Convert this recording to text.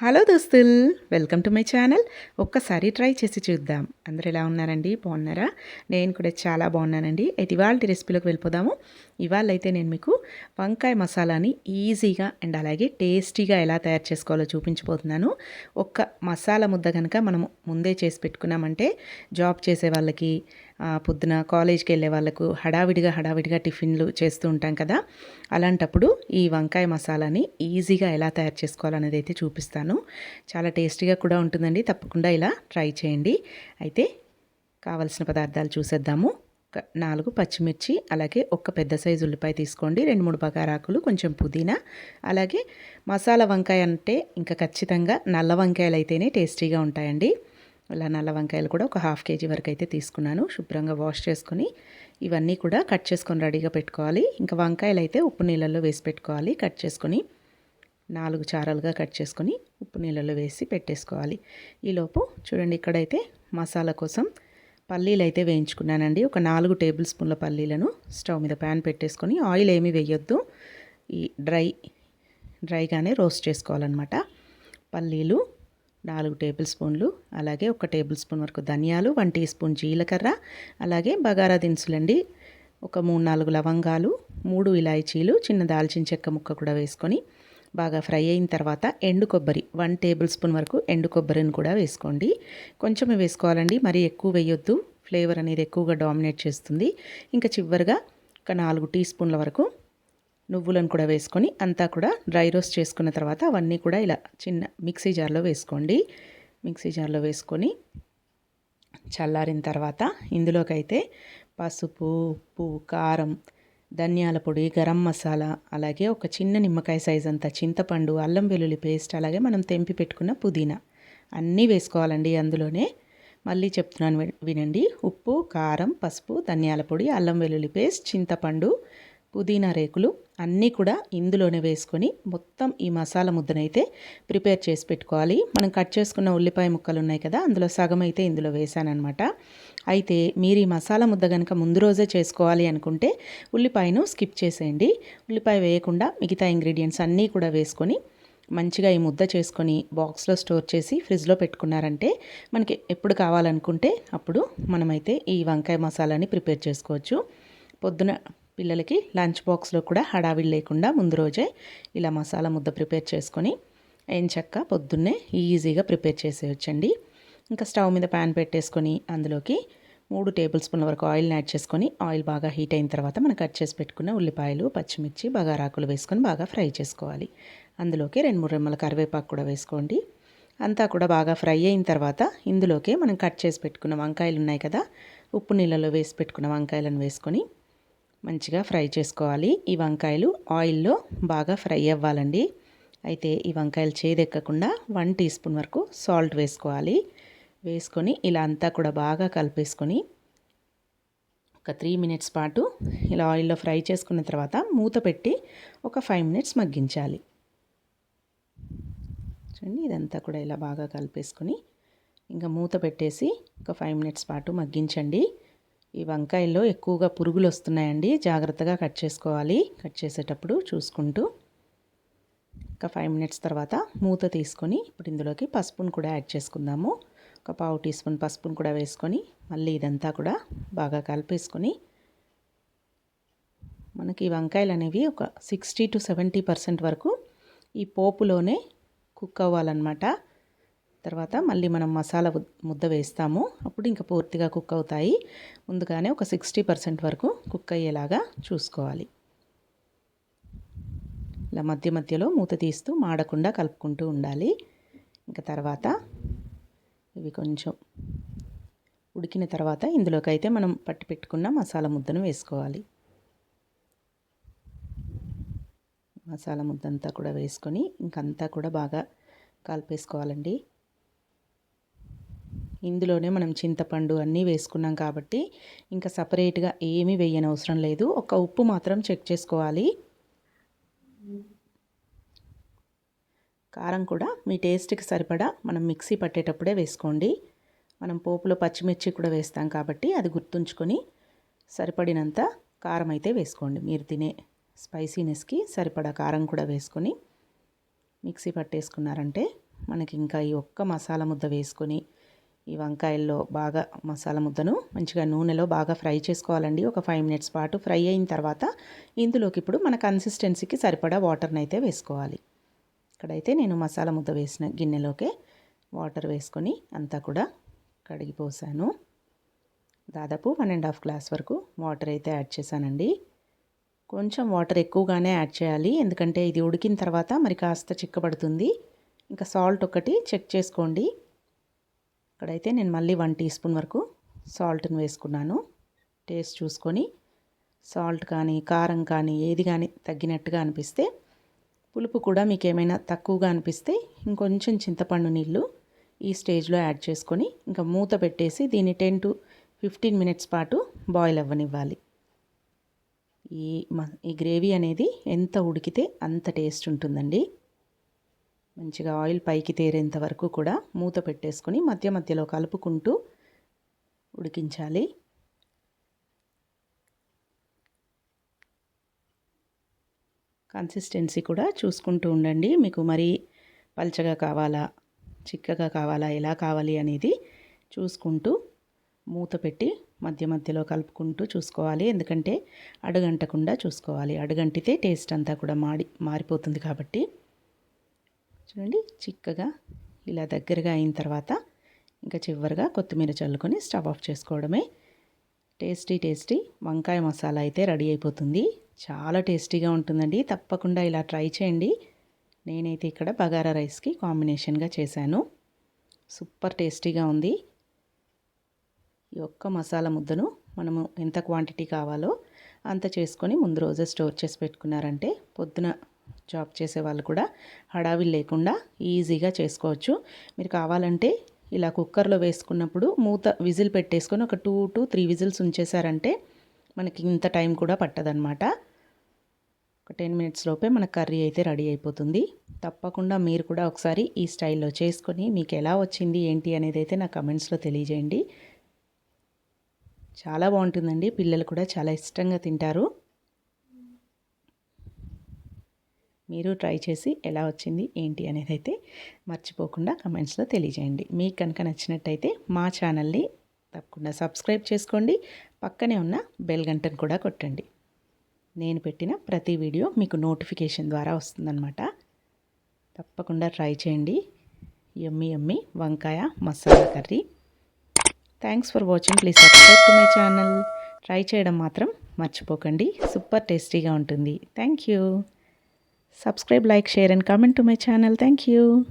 Hello దోస్తుల్ welcome to my channel. ఒక్కసారి try చేసి చూద్దాం. అందరు ఎలా ఉన్నారండి? బాగున్నారా? నేను కూడా చాలా బాగున్నానండి. అయితే ఇవాళ రెసిపీలోకి వెళ్ళిపోదాము. ఇవాళ అయితే నేను మీకు వంకాయ మసాలాని ఈజీగా అండ్ అలాగే టేస్టీగా ఎలా తయారు చేసుకోవాలో చూపించబోతున్నాను. ఒక్క మసాలా ముద్ద కనుక మనము ముందే చేసి పెట్టుకున్నామంటే జాబ్ చేసే వాళ్ళకి పొద్దున కాలేజ్కి వెళ్ళే వాళ్ళకు హడావిడిగా హడావిడిగా టిఫిన్లు చేస్తూ ఉంటాం కదా. అలాంటప్పుడు ఈ వంకాయ మసాలాని ఈజీగా ఎలా తయారు చేసుకోవాలనేది అయితే చూపిస్తాను. చాలా టేస్టీగా కూడా ఉంటుందండి. తప్పకుండా ఇలా ట్రై చేయండి. అయితే కావలసిన పదార్థాలు చూసేద్దాము. నాలుగు పచ్చిమిర్చి అలాగే ఒక పెద్ద సైజు ఉల్లిపాయ తీసుకోండి. రెండు మూడు బగారాకులు కొంచెం పుదీనా అలాగే మసాలా వంకాయ అంటే ఇంకా ఖచ్చితంగా నల్ల వంకాయలు అయితేనే టేస్టీగా ఉంటాయండి. ఇలా నల్ల వంకాయలు కూడా ఒక హాఫ్ కేజీ వరకు అయితే తీసుకున్నాను. శుభ్రంగా వాష్ చేసుకుని ఇవన్నీ కూడా కట్ చేసుకొని రెడీగా పెట్టుకోవాలి. ఇంకా వంకాయలు అయితే ఉప్పు నీళ్ళల్లో వేసి పెట్టుకోవాలి. కట్ చేసుకొని నాలుగు చారలుగా కట్ చేసుకొని ఉప్పు నీళ్ళలో వేసి పెట్టేసుకోవాలి. ఈలోపు చూడండి ఇక్కడైతే మసాలా కోసం పల్లీలు అయితే వేయించుకున్నానండి. ఒక నాలుగు టేబుల్ స్పూన్ల పల్లీలను స్టవ్ మీద ప్యాన్ పెట్టేసుకొని ఆయిల్ ఏమీ వేయొద్దు. ఈ డ్రై డ్రైగానే రోస్ట్ చేసుకోవాలన్నమాట. పల్లీలు నాలుగు టేబుల్ స్పూన్లు అలాగే ఒక టేబుల్ స్పూన్ వరకు ధనియాలు వన్ టీ స్పూన్ జీలకర్ర అలాగే బగారా దినుసులండి ఒక మూడు నాలుగు లవంగాలు మూడు ఇలాయచీలు చిన్న దాల్చిన చెక్క ముక్క కూడా వేసుకొని బాగా ఫ్రై అయిన తర్వాత ఎండు కొబ్బరి వన్ టేబుల్ స్పూన్ వరకు ఎండు కొబ్బరిని కూడా వేసుకోండి. కొంచెమే వేసుకోవాలండి మరీ ఎక్కువ వేయొద్దు. ఫ్లేవర్ అనేది ఎక్కువగా డామినేట్ చేస్తుంది. ఇంకా చివరిగా ఒక నాలుగు టీ స్పూన్ల వరకు నువ్వులను కూడా వేసుకొని అంతా కూడా డ్రై రోస్ట్ చేసుకున్న తర్వాత అవన్నీ కూడా ఇలా చిన్న మిక్సీ జార్లో వేసుకోండి. మిక్సీ జార్లో వేసుకొని చల్లారిన తర్వాత ఇందులోకైతే పసుపు ఉప్పు కారం ధనియాల పొడి గరం మసాలా అలాగే ఒక చిన్న నిమ్మకాయ సైజ్ అంత చింతపండు అల్లం వెల్లుల్లి పేస్ట్ అలాగే మనం తెంపి పెట్టుకున్న పుదీనా అన్నీ వేసుకోవాలండి అందులోనే. మళ్ళీ చెప్తున్నాను వినండి. ఉప్పు కారం పసుపు ధనియాల పొడి అల్లం వెల్లుల్లి పేస్ట్ చింతపండు పుదీనా రేకులు అన్నీ కూడా ఇందులోనే వేసుకొని మొత్తం ఈ మసాలా ముద్దనైతే ప్రిపేర్ చేసి పెట్టుకోవాలి. మనం కట్ చేసుకున్న ఉల్లిపాయ ముక్కలు ఉన్నాయి కదా అందులో సగం అయితే ఇందులో వేసానమాట అయితే మీరు ఈ మసాలా ముద్ద కనుక ముందు రోజే చేసుకోవాలి అనుకుంటే ఉల్లిపాయను స్కిప్ చేసేయండి. ఉల్లిపాయ వేయకుండా మిగతా ఇంగ్రీడియంట్స్ అన్నీ కూడా వేసుకొని మంచిగా ఈ ముద్ద చేసుకొని బాక్స్లో స్టోర్ చేసి ఫ్రిడ్జ్లో పెట్టుకున్నారంటే మనకి ఎప్పుడు కావాలనుకుంటే అప్పుడు మనమైతే ఈ వంకాయ మసాలాని ప్రిపేర్ చేసుకోవచ్చు. పొద్దున పిల్లలకి లంచ్ బాక్స్లో కూడా హడావిడి లేకుండా ముందు రోజే ఇలా మసాలా ముద్ద ప్రిపేర్ చేసుకొని ఏం పొద్దున్నే ఈజీగా ప్రిపేర్ చేసేయచ్చండి. ఇంకా స్టవ్ మీద ప్యాన్ పెట్టేసుకొని అందులోకి మూడు టేబుల్ స్పూన్ల వరకు ఆయిల్ని యాడ్ చేసుకొని ఆయిల్ బాగా హీట్ అయిన తర్వాత మనం కట్ చేసి పెట్టుకున్న ఉల్లిపాయలు పచ్చిమిర్చి బగారాకులు వేసుకొని బాగా ఫ్రై చేసుకోవాలి. అందులోకి రెండు మూడు రెమ్మల కరివేపాకు కూడా వేసుకోండి. అంతా కూడా బాగా ఫ్రై అయిన తర్వాత ఇందులోకి మనం కట్ చేసి పెట్టుకున్న వంకాయలు ఉన్నాయి కదా ఉప్పు నీళ్ళలో వేసి పెట్టుకున్న వంకాయలను వేసుకొని మంచిగా ఫ్రై చేసుకోవాలి. ఈ వంకాయలు ఆయిల్లో బాగా ఫ్రై అవ్వాలండి. అయితే ఈ వంకాయలు చేదెక్కకుండా వన్ టీ స్పూన్ వరకు సాల్ట్ వేసుకోవాలి. వేసుకొని ఇలా అంతా కూడా బాగా కలిపేసుకొని ఒక త్రీ మినిట్స్ పాటు ఇలా ఆయిల్లో ఫ్రై చేసుకున్న తర్వాత మూత పెట్టి ఒక ఫైవ్ మినిట్స్ మగ్గించాలి. చూడండి ఇదంతా కూడా ఇలా బాగా కలిపేసుకొని ఇంకా మూత పెట్టేసి ఒక ఫైవ్ మినిట్స్ పాటు మగ్గించండి. ఈ వంకాయల్లో ఎక్కువగా పురుగులు వస్తున్నాయండి జాగ్రత్తగా కట్ చేసుకోవాలి. కట్ చేసేటప్పుడు చూసుకుంటూ ఒక ఫైవ్ మినిట్స్ తర్వాత మూత తీసుకొని ఇప్పుడు ఇందులోకి పసుపును కూడా యాడ్ చేసుకుందాము. ఒక పావు టీ స్పూన్ పసుపును కూడా వేసుకొని మళ్ళీ ఇదంతా కూడా బాగా కలిపేసుకొని మనకి వంకాయలు అనేవి ఒక సిక్స్టీ టు సెవెంటీ పర్సెంట్ వరకు ఈ పోపులోనే కుక్ అవ్వాలన్నమాట. తర్వాత మళ్ళీ మనం మసాలా ముద్ద వేస్తాము. అప్పుడు ఇంకా పూర్తిగా కుక్ అవుతాయి. ముందుగానే ఒక సిక్స్టీ పర్సెంట్ వరకు కుక్ అయ్యేలాగా చూసుకోవాలి. ఇలా మధ్య మధ్యలో మూత తీస్తూ మాడకుండా కలుపుకుంటూ ఉండాలి. ఇంకా తర్వాత ఇవి కొంచెం ఉడికిన తర్వాత ఇందులోకైతే మనం పట్టి పెట్టుకున్న మసాలా ముద్దను వేసుకోవాలి. మసాలా ముద్దంతా కూడా వేసుకొని ఇంకంతా కూడా బాగా కలిపేసుకోవాలండి. ఇందులోనే మనం చింతపండు అన్నీ వేసుకున్నాం కాబట్టి ఇంకా సపరేట్గా ఏమీ వేయనవసరం లేదు. ఒక ఉప్పు మాత్రం చెక్ చేసుకోవాలి. కారం కూడా మీ టేస్ట్కి సరిపడా మనం మిక్సీ పట్టేటప్పుడే వేసుకోండి. మనం పోపులో పచ్చిమిర్చి కూడా వేస్తాం కాబట్టి అది గుర్తుంచుకొని సరిపడినంత కారం అయితే వేసుకోండి. మీరు తినే స్పైసీనెస్కి సరిపడా కారం కూడా వేసుకొని మిక్సీ పట్టేసుకున్నారంటే మనకి ఇంకా ఈ ఒక్క మసాలా ముద్ద వేసుకొని ఈ వంకాయల్లో బాగా మసాలా ముద్దను మంచిగా నూనెలో బాగా ఫ్రై చేసుకోవాలండి. ఒక ఫైవ్ మినిట్స్ పాటు ఫ్రై అయిన తర్వాత ఇందులోకి ఇప్పుడు మన కన్సిస్టెన్సీకి సరిపడా వాటర్ని అయితే వేసుకోవాలి. ఇక్కడైతే నేను మసాలా ముద్ద వేసిన గిన్నెలోకే వాటర్ వేసుకొని అంతా కూడా కడిగిపోసాను దాదాపు వన్ అండ్ హాఫ్ గ్లాస్ వరకు వాటర్ అయితే యాడ్ చేశానండి. కొంచెం వాటర్ ఎక్కువగానే యాడ్ చేయాలి ఎందుకంటే ఇది ఉడికిన తర్వాత మరి కాస్త చిక్కబడుతుంది. ఇంకా సాల్ట్ ఒకటి చెక్ చేసుకోండి. ఇక్కడైతే నేను మళ్ళీ వన్ టీ స్పూన్ వరకు సాల్ట్ని వేసుకున్నాను. టేస్ట్ చూసుకొని సాల్ట్ కానీ కారం కానీ ఏది కానీ తగ్గినట్టుగా అనిపిస్తే పులుపు కూడా మీకు ఏమైనా తక్కువగా అనిపిస్తే ఇంకొంచెం చింతపండు నీళ్ళు ఈ స్టేజ్లో యాడ్ చేసుకొని ఇంకా మూత పెట్టేసి దీన్ని టెన్ టు ఫిఫ్టీన్ మినిట్స్ పాటు బాయిల్ అవ్వనివ్వాలి. ఈ ఈ గ్రేవీ అనేది ఎంత ఉడికితే అంత టేస్ట్ ఉంటుందండి. మంచిగా ఆయిల్ పైకి తేరేంత వరకు కూడా మూత పెట్టేసుకొని మధ్య మధ్యలో కలుపుకుంటూ ఉడికించాలి. కన్సిస్టెన్సీ కూడా చూసుకుంటూ ఉండండి. మీకు మరీ పల్చగా కావాలా చిక్కగా కావాలా ఎలా కావాలి అనేది చూసుకుంటూ మూత పెట్టి మధ్య మధ్యలో కలుపుకుంటూ చూసుకోవాలి. ఎందుకంటే అడుగంటకుండా చూసుకోవాలి. అడుగంటితే టేస్ట్ అంతా కూడా మాడి మారిపోతుంది కాబట్టి. చూడండి చిక్కగా ఇలా దగ్గరగా అయిన తర్వాత ఇంకా చివరిగా కొత్తిమీర చల్లుకొని స్టవ్ ఆఫ్ చేసుకోవడమే. టేస్టీ టేస్టీ వంకాయ మసాలా అయితే రెడీ అయిపోతుంది. చాలా టేస్టీగా ఉంటుందండి. తప్పకుండా ఇలా ట్రై చేయండి. నేనైతే ఇక్కడ బగారా రైస్కి కాంబినేషన్గా చేశాను. సూపర్ టేస్టీగా ఉంది. ఈ ఒక్క మసాలా ముద్దను మనము ఎంత క్వాంటిటీ కావాలో అంత చేసుకొని ముందు రోజే స్టోర్ చేసి పెట్టుకున్నారంటే పొద్దున జాబ్ చేసే వాళ్ళు కూడా హడావిలు లేకుండా ఈజీగా చేసుకోవచ్చు. మీరు కావాలంటే ఇలా కుక్కర్లో వేసుకున్నప్పుడు మూత విజిల్ పెట్టేసుకొని ఒక టూ టు త్రీ విజిల్స్ ఉంచేసారంటే మనకి ఇంత టైం కూడా పట్టదనమాట ఒక టెన్ మినిట్స్ లోపే మన కర్రీ అయితే రెడీ అయిపోతుంది. తప్పకుండా మీరు కూడా ఒకసారి ఈ స్టైల్లో చేసుకొని మీకు ఎలా వచ్చింది ఏంటి అనేది అయితే నా కమెంట్స్లో తెలియజేయండి. చాలా బాగుంటుందండి. పిల్లలు కూడా చాలా ఇష్టంగా తింటారు. మీరు ట్రై చేసి ఎలా వచ్చింది ఏంటి అనేది అయితే మర్చిపోకుండా కమెంట్స్లో తెలియజేయండి. మీకు కనుక నచ్చినట్టయితే మా ఛానల్ని తప్పకుండా సబ్స్క్రైబ్ చేసుకోండి పక్కనే ఉన్న బెల్ గంటను కూడా కొట్టండి. నేను పెట్టిన ప్రతి వీడియో మీకు నోటిఫికేషన్ ద్వారా వస్తుందన్నమాట. తప్పకుండా ట్రై చేయండి. ఎమ్మి ఎమ్మి వంకాయ masala curry. Thanks for watching please subscribe to my channel try చేయడం మాత్రం మర్చిపోకండి. సూపర్ టేస్టీగా ఉంటుంది. Thank you Subscribe, like, share and comment to my channel. Thank you.